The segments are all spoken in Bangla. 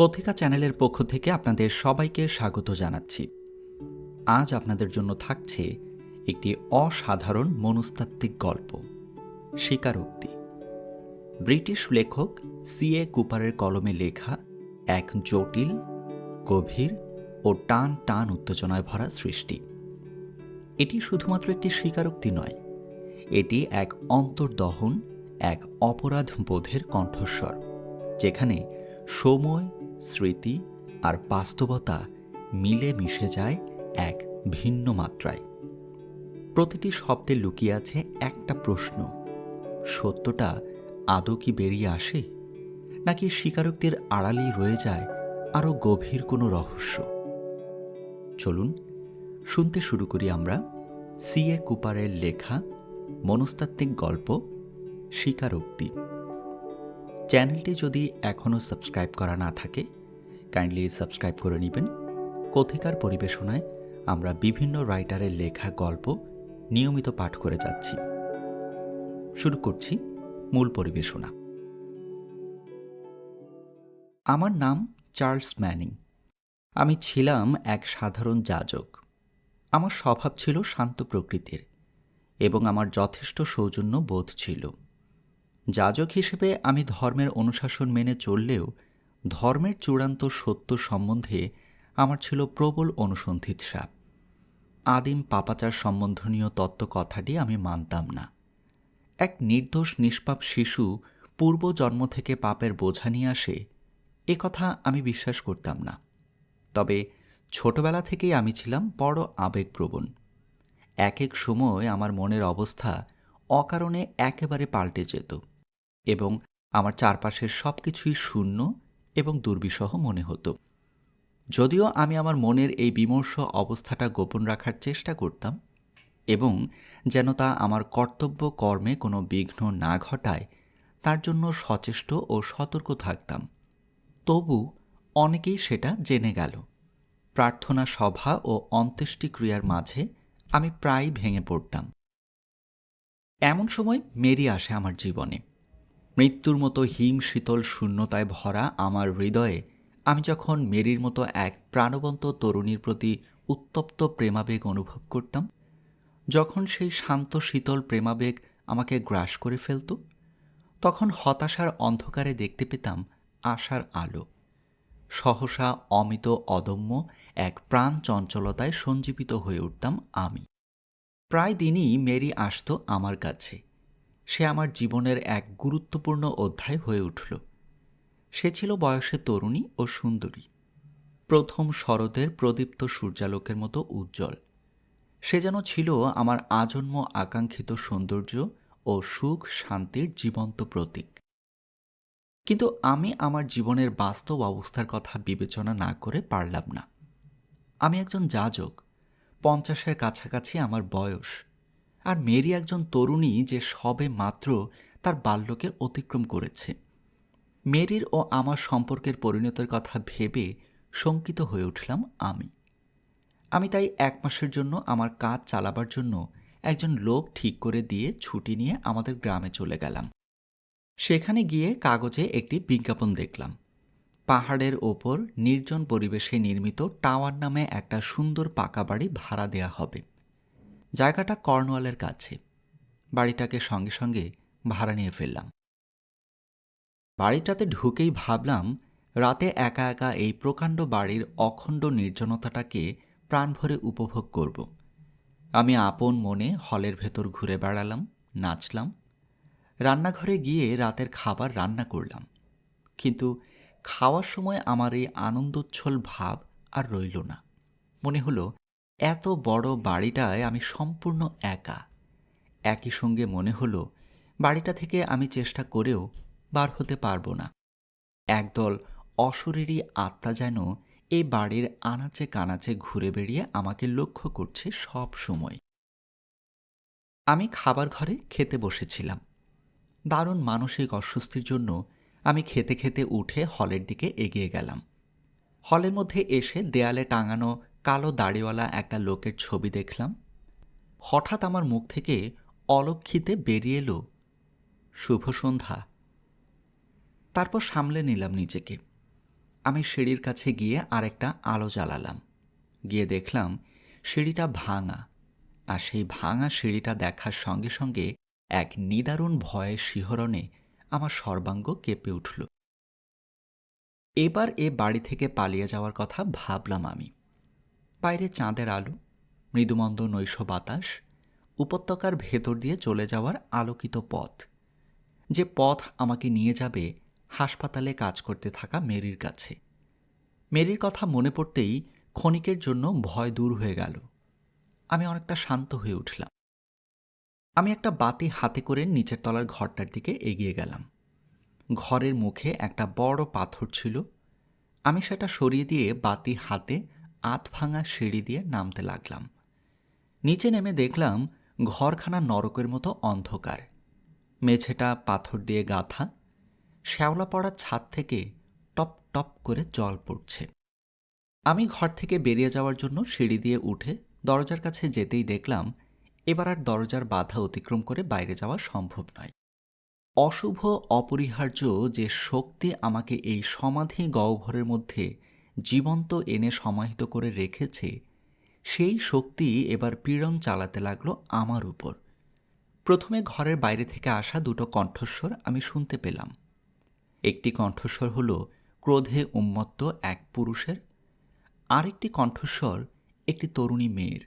কথিকা চ্যানেলের পক্ষ থেকে আপনাদের সবাইকে স্বাগত জানাচ্ছি। আজ আপনাদের জন্য থাকছে একটি অসাধারণ মনস্তাত্ত্বিক গল্প, স্বীকারোক্তি। ব্রিটিশ লেখক সিএ কুপারের কলমে লেখা এক জটিল, গভীর ও টান টান উত্তেজনায় ভরা সৃষ্টি। এটি শুধুমাত্র একটি স্বীকারোক্তি নয়, এটি এক অন্তর্দহন, এক অপরাধ বোধের কণ্ঠস্বর, যেখানে সময় স্মৃতি আর বাস্তবতা মিলে মিশে যায় এক ভিন্ন মাত্রায়। প্রতিটি শব্দে লুকিয়ে আছে একটা প্রশ্ন, সত্যটা আদৌ কি বেরিয়ে আসে? নাকি স্বীকারোক্তির আড়ালেই রয়ে যায় আরও গভীর কোনো রহস্য? চলুন, শুনতে শুরু করি আমরা সিএ কুপারের লেখা মনস্তাত্ত্বিক গল্প, স্বীকারোক্তি। চ্যানেলটি যদি এখনও সাবস্ক্রাইব করা না থাকে কাইন্ডলি সাবস্ক্রাইব করে নেবেন। কথিকার পরিবেশনায় আমরা বিভিন্ন রাইটারের লেখা গল্প নিয়মিত পাঠ করে যাচ্ছি। শুরু করছি মূল পরিবেশনা। আমার নাম চার্লস ম্যানিং। আমি ছিলাম এক সাধারণ যাজক। আমার স্বভাব ছিল শান্ত প্রকৃতির এবং আমার যথেষ্ট সৌজন্য বোধ ছিল। যাজক হিসেবে আমি ধর্মের অনুশাসন মেনে চললেও ধর্মের চূড়ান্ত সত্য সম্বন্ধে আমার ছিল প্রবল অনুসন্ধিৎসা আদিম পাপাচার সম্বন্ধনীয় তত্ত্ব কথাটি আমি মানতাম না। এক নির্দোষ নিষ্পাপ শিশু পূর্বজন্ম থেকে পাপের বোঝা নিয়ে আসে, এ কথা আমি বিশ্বাস করতাম না। তবে ছোটবেলা থেকেই আমি ছিলাম বড় আবেগপ্রবণ। এক এক সময় আমার মনের অবস্থা অকারণে একেবারে পাল্টে যেত। এবং আমার চারপাশের সব কিছুই শূন্য এবং দুর্বিষহ মনে হতো। যদিও আমি আমার মনের এই বিমর্ষ অবস্থাটা গোপন রাখার চেষ্টা করতাম এবং যেন তা আমার কর্তব্য কর্মে কোনো বিঘ্ন না ঘটায়, তার জন্য সচেষ্ট ও সতর্ক থাকতাম। তবু অনেকেই সেটা জেনে গেল। প্রার্থনা সভা ও অন্ত্যেষ্টিক্রিয়ার মাঝে আমি প্রায় ভেঙে পড়তাম। এমন সময় মেরি আসে আমার জীবনে। মৃত্যুর মতো হিম শীতল শূন্যতায় ভরা আমার হৃদয়ে আমি যখন মেরির মতো এক প্রাণবন্ত তরুণীর প্রতি উত্তপ্ত প্রেমাবেগ অনুভব করতাম, যখন সেই শান্ত শীতল প্রেমাবেগ আমাকে গ্রাস করে ফেলত, তখন হতাশার অন্ধকারে দেখতে পেতাম আশার আলো। সহসা অমিত অদম্য এক প্রাণ চঞ্চলতায় সঞ্জীবিত হয়ে উঠতাম আমি। প্রায় দিনই মেরি আসতো আমার কাছে। সে আমার জীবনের এক গুরুত্বপূর্ণ অধ্যায় হয়ে উঠল। সে ছিল বয়সে তরুণী ও সুন্দরী। প্রথম শরতের প্রদীপ্ত সূর্যালোকের মতো উজ্জ্বল। সে যেন ছিল আমার আজন্ম আকাঙ্ক্ষিত সৌন্দর্য ও সুখ শান্তির জীবন্ত প্রতীক। কিন্তু আমি আমার জীবনের বাস্তব অবস্থার কথা বিবেচনা না করে পারলাম না। আমি একজন যাজক, পঞ্চাশের কাছাকাছি আমার বয়স। আর মেরি একজন তরুণী যে সবে মাত্র তার বাল্যকে অতিক্রম করেছে। মেরির ও আমার সম্পর্কের পরিণতির কথা ভেবে শঙ্কিত হয়ে উঠলাম আমি। আমি তাই এক মাসের জন্য আমার কাজ চালাবার জন্য একজন লোক ঠিক করে দিয়ে ছুটি নিয়ে আমাদের গ্রামে চলে গেলাম। সেখানে গিয়ে কাগজে একটি বিজ্ঞাপন দেখলাম। পাহাড়ের ওপর নির্জন পরিবেশে নির্মিত টাওয়ার নামে একটা সুন্দর পাকা বাড়ি ভাড়া দেয়া হবে। জায়গাটা কর্নওয়ালের কাছে। বাড়িটাকে সঙ্গে সঙ্গে ভাড়া নিয়ে ফেললাম। বাড়িটাতে ঢুকেই ভাবলাম, রাতে একা একা এই প্রকাণ্ড বাড়ির অখণ্ড নির্জনতাটাকে প্রাণভরে উপভোগ করব। আমি আপন মনে হলের ভেতর ঘুরে বেড়ালাম, নাচলাম। রান্নাঘরে গিয়ে রাতের খাবার রান্না করলাম। কিন্তু খাওয়ার সময় আমার এই আনন্দোচ্ছল ভাব আর রইল না। মনে হলো এত বড় বাড়িটায় আমি সম্পূর্ণ একা। একই সঙ্গে মনে হলো, বাড়িটা থেকে আমি চেষ্টা করেও বার হতে পারব না। একদল অশরীরী আত্মা যেন এই বাড়ির আনাচে কানাচে ঘুরে বেড়িয়ে আমাকে লক্ষ্য করছে সব সময়। আমি খাবার ঘরে খেতে বসেছিলাম। দারুণ মানসিক অস্বস্তির জন্য আমি খেতে খেতে উঠে হলের দিকে এগিয়ে গেলাম। হলের মধ্যে এসে দেয়ালে টাঙানো কালো দাড়িওয়ালা একটা লোকের ছবি দেখলাম। হঠাৎ আমার মুখ থেকে অলক্ষিতে বেরিয়ে এলো, শুভ সন্ধ্যা। তারপর সামলে নিলাম নিজেকে। আমি সিঁড়ির কাছে গিয়ে আরেকটা আলো জ্বালালাম। গিয়ে দেখলাম সিঁড়িটা ভাঙা আর সেই ভাঙা সিঁড়িটা দেখার সঙ্গে সঙ্গে এক নিদারুণ ভয়ের শিহরণে আমার সর্বাঙ্গ কেঁপে উঠল। এবার এ বাড়ি থেকে পালিয়ে যাওয়ার কথা ভাবলাম আমি। বাইরে চাঁদের আলো, মৃদুমন্দ নৈশ বাতাস, উপত্যকার ভেতর দিয়ে চলে যাওয়ার আলোকিত পথ। যে পথ আমাকে নিয়ে যাবে, হাসপাতালে কাজ করতে থাকা মেরির কাছে। মেরির কথা মনে পড়তেই ক্ষণিকের জন্য ভয় দূর হয়ে গেল। আমি অনেকটা শান্ত হয়ে উঠলাম। আমি একটা বাতি হাতে করে নিচের তলার ঘরটার দিকে এগিয়ে গেলাম। ঘরের মুখে একটা বড় পাথর ছিল। আমি সেটা সরিয়ে দিয়ে বাতি হাতে আত ভাঙা সিঁড়ি দিয়ে নামতে লাগলাম। নিচে নেমে দেখলাম ঘরখানা নরকের মতো অন্ধকার। মেঝেটা, পাথর দিয়ে গাঁথা শ্যাওলা পড়া ছাদ থেকে টপ টপ করে জল পড়ছে। আমি ঘর থেকে বেরিয়ে যাওয়ার জন্য সিঁড়ি দিয়ে উঠে দরজার কাছে যেতেই দেখলাম এবার আর দরজার বাধা অতিক্রম করে বাইরে যাওয়া সম্ভব নয়। অশুভ, অপরিহার্য যে শক্তি আমাকে এই সমাধি গহ্বরের মধ্যে জীবন্ত এনে সমাহিত করে রেখেছে, সেই শক্তি এবার পীড়ন চালাতে লাগল আমার উপর। প্রথমে ঘরের বাইরে থেকে আসা দুটো কণ্ঠস্বর আমি শুনতে পেলাম। একটি কণ্ঠস্বর হল, ক্রোধে উন্মত্ত এক পুরুষের, আরেকটি কণ্ঠস্বর একটি তরুণী মেয়ের।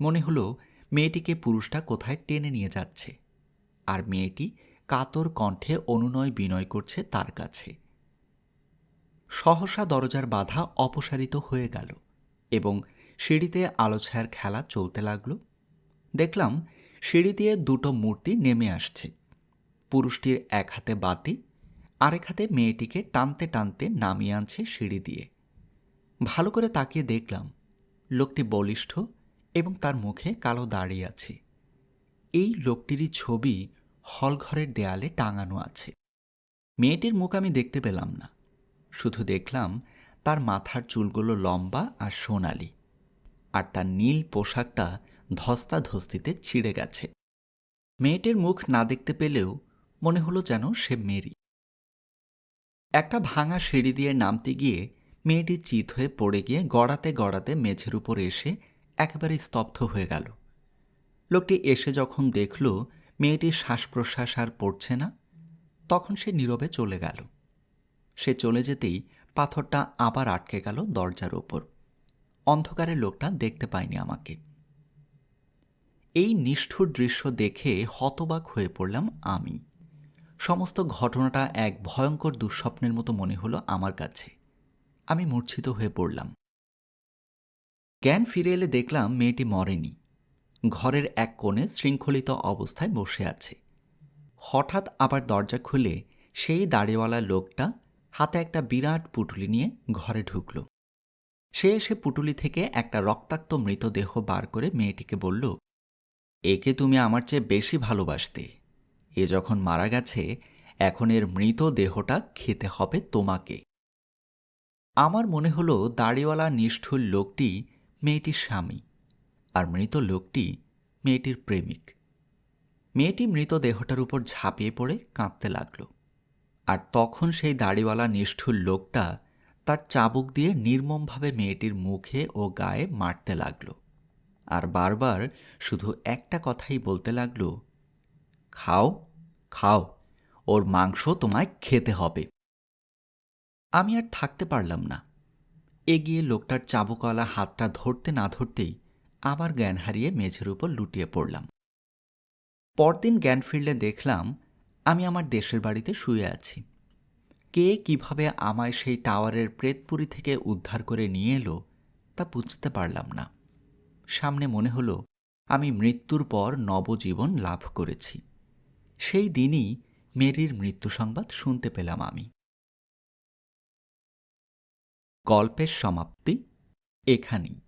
মনে হলো, মেয়েটিকে পুরুষটা কোথায় টেনে নিয়ে যাচ্ছে, আর মেয়েটি কাতর কণ্ঠে অনুনয় বিনয় করছে তার কাছে। সহসা দরজার বাধা অপসারিত হয়ে গেল এবং সিঁড়িতে আলো ছায়ার খেলা চলতে লাগল। দেখলাম সিঁড়ি দিয়ে দুটো মূর্তি নেমে আসছে। পুরুষটির এক হাতে বাতি, আরেক হাতে মেয়েটিকে টানতে টানতে নামিয়ে আনছে সিঁড়ি দিয়ে। ভালো করে তাকিয়ে দেখলাম, লোকটি বলিষ্ঠ এবং তার মুখে কালো দাড়ি আছে। এই লোকটিরই ছবি হলঘরের দেয়ালে টাঙানো আছে। মেয়েটির মুখ আমি দেখতে পেলাম না। শুধু দেখলাম তার মাথার চুলগুলো লম্বা আর সোনালি, আর তার নীল পোশাকটা ধস্তাধস্তিতে ছিঁড়ে গেছে। মেয়েটির মুখ না দেখতে পেলেও মনে হলো যেন সে মেরি। একটা ভাঙা সিঁড়ি দিয়ে নামতে গিয়ে মেয়েটি চিত হয়ে পড়ে গিয়ে গড়াতে গড়াতে মেঝের উপর এসে একেবারে স্তব্ধ হয়ে গেল। লোকটি এসে যখন দেখল মেয়েটির শ্বাস প্রশ্বাস আর পড়ছে না, তখন সে নীরবে চলে গেল। সে চলে যেতেই পাথরটা আবার আটকে গেল দরজার ওপর। অন্ধকারে লোকটা দেখতে পায়নি আমাকে। এই নিষ্ঠুর দৃশ্য দেখে হতবাক হয়ে পড়লাম আমি। সমস্ত ঘটনাটা এক ভয়ঙ্কর দুঃস্বপ্নের মতো মনে হলো আমার কাছে। আমি মূর্ছিত হয়ে পড়লাম। জ্ঞান ফিরে এলে দেখলাম মেয়েটি মরেনি। ঘরের এক কোণে শৃঙ্খলিত অবস্থায় বসে আছে। হঠাৎ আবার দরজা খুলে সেই দাড়িওয়ালা লোকটা হাতে একটা বিরাট পুটুলি নিয়ে ঘরে ঢুকল। সে এসে পুটুলি থেকে একটা রক্তাক্ত মৃতদেহ বার করে মেয়েটিকে বলল, একে তুমি আমার চেয়ে বেশি ভালোবাসতে। এ যখন মারা গেছে, এখন এর মৃত দেহটা খেতে হবে তোমাকে। আমার মনে হলো দাড়িওয়ালা নিষ্ঠুর লোকটি মেয়েটির স্বামী, আর মৃত লোকটি মেয়েটির প্রেমিক। মেয়েটি মৃতদেহটার উপর ঝাঁপিয়ে পড়ে কাঁদতে লাগল। আর তখন সেই দাড়িওয়ালা নিষ্ঠুর লোকটা তার চাবুক দিয়ে নির্মমভাবে মেয়েটির মুখে ও গায়ে মারতে লাগল আর বারবার শুধু একটা কথাই বলতে লাগল, খাও খাও, ওর মাংস তোমায় খেতে হবে। আমি আর থাকতে পারলাম না। এগিয়ে লোকটার চাবুকওয়ালা হাতটা ধরতে না ধরতেই আবার জ্ঞান হারিয়ে মেঝের উপর লুটিয়ে পড়লাম। পরদিন জ্ঞান ফিরলে দেখলাম আমি আমার দেশের বাড়িতে শুয়ে আছি। কে কীভাবে আমায় সেই টাওয়ারের প্রেতপুরি থেকে উদ্ধার করে নিয়ে এলো, তা বুঝতে পারলাম না। সামনে মনে হলো, আমি মৃত্যুর পর নবজীবন লাভ করেছি। সেই দিনই মেরির মৃত্যু সংবাদ শুনতে পেলাম আমি। গল্পের সমাপ্তি এখানেই।